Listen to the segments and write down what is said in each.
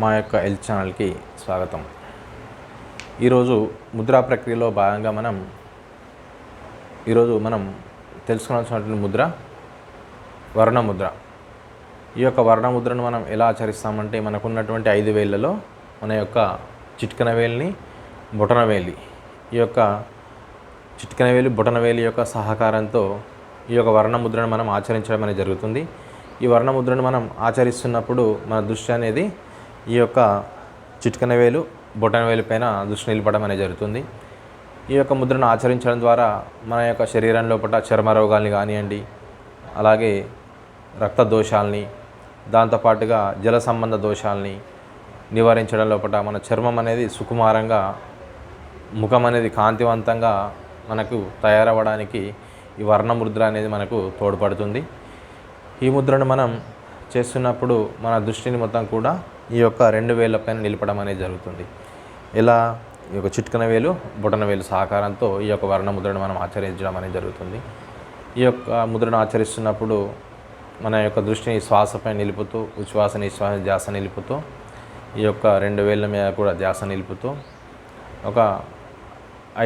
మా యొక్క హెల్త్ ఛానల్కి స్వాగతం. ఈరోజు ముద్రా ప్రక్రియలో భాగంగా మనం ఈరోజు మనం తెలుసుకోవాల్సినటువంటి ముద్ర వర్ణముద్ర ఈ యొక్క వర్ణముద్రను మనం ఎలా ఆచరిస్తామంటే మనకున్నటువంటి ఐదు వేళ్ళలో మన యొక్క చిట్కన వేలిని బొటన వేలి. ఈ యొక్క చిట్కన వేలి బొటన వేలి యొక్క సహకారంతో ఈ యొక్క వర్ణముద్రను మనం ఆచరించడం అనేది జరుగుతుంది. ఈ వర్ణముద్రను మనం ఆచరిస్తున్నప్పుడు మన దృష్టి అనేది ఈ యొక్క చిట్కన వేలు బొటన వేలు పైన దృష్టి నిలపడం అనేది జరుగుతుంది. ఈ యొక్క ముద్రను ఆచరించడం ద్వారా మన యొక్క శరీరం లోపల చర్మ రోగాల్ని కానివ్వండి అలాగే రక్త దోషాలని దాంతోపాటుగా జల సంబంధ దోషాలని నివారించడం లోపల మన చర్మం అనేది సుకుమారంగా ముఖం అనేది కాంతివంతంగా మనకు తయారవ్వడానికి ఈ వర్ణ ముద్ర అనేది మనకు తోడ్పడుతుంది. ఈ ముద్రను మనం చేస్తున్నప్పుడు మన దృష్టిని మొత్తం కూడా ఈ యొక్క రెండు వేల పైన నిలపడం అనేది జరుగుతుంది. ఇలా ఈ యొక్క చిట్కన వేలు బొటన వేలు సహకారంతో ఈ యొక్క వర్ణ ముద్రను మనం ఆచరించడం అనేది జరుగుతుంది. ఈ యొక్క ముద్రను ఆచరిస్తున్నప్పుడు మన యొక్క దృష్టిని శ్వాసపై నిలుపుతూ ఉచ్ఛ్వాస నిశ్వాస ధ్యాస నిలుపుతూ ఈ యొక్క రెండు వేల మీద కూడా ధ్యాస నిలుపుతూ ఒక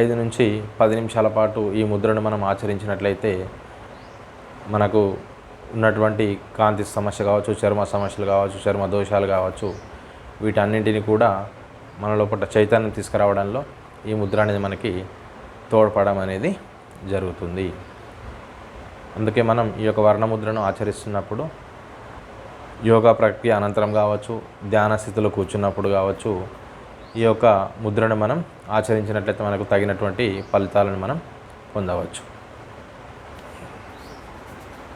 ఐదు నుంచి పది నిమిషాల పాటు ఈ ముద్రను మనం ఆచరించినట్లయితే మనకు ఉన్నటువంటి కాంతి సమస్య కావచ్చు చర్మ సమస్యలు కావచ్చు చర్మ దోషాలు కావచ్చు వీటన్నింటిని కూడా మన లోపల చైతన్యం తీసుకురావడంలో ఈ ముద్ర అనేది మనకి తోడ్పడడం అనేది జరుగుతుంది. అందుకే మనం ఈ యొక్క వర్ణముద్రను ఆచరిస్తున్నప్పుడు యోగా ప్రక్రియ అనంతరం కావచ్చు ధ్యాన స్థితిలో కూర్చున్నప్పుడు కావచ్చు ఈ యొక్క ముద్రను మనం ఆచరించినట్లయితే మనకు తగినటువంటి ఫలితాలను మనం పొందవచ్చు.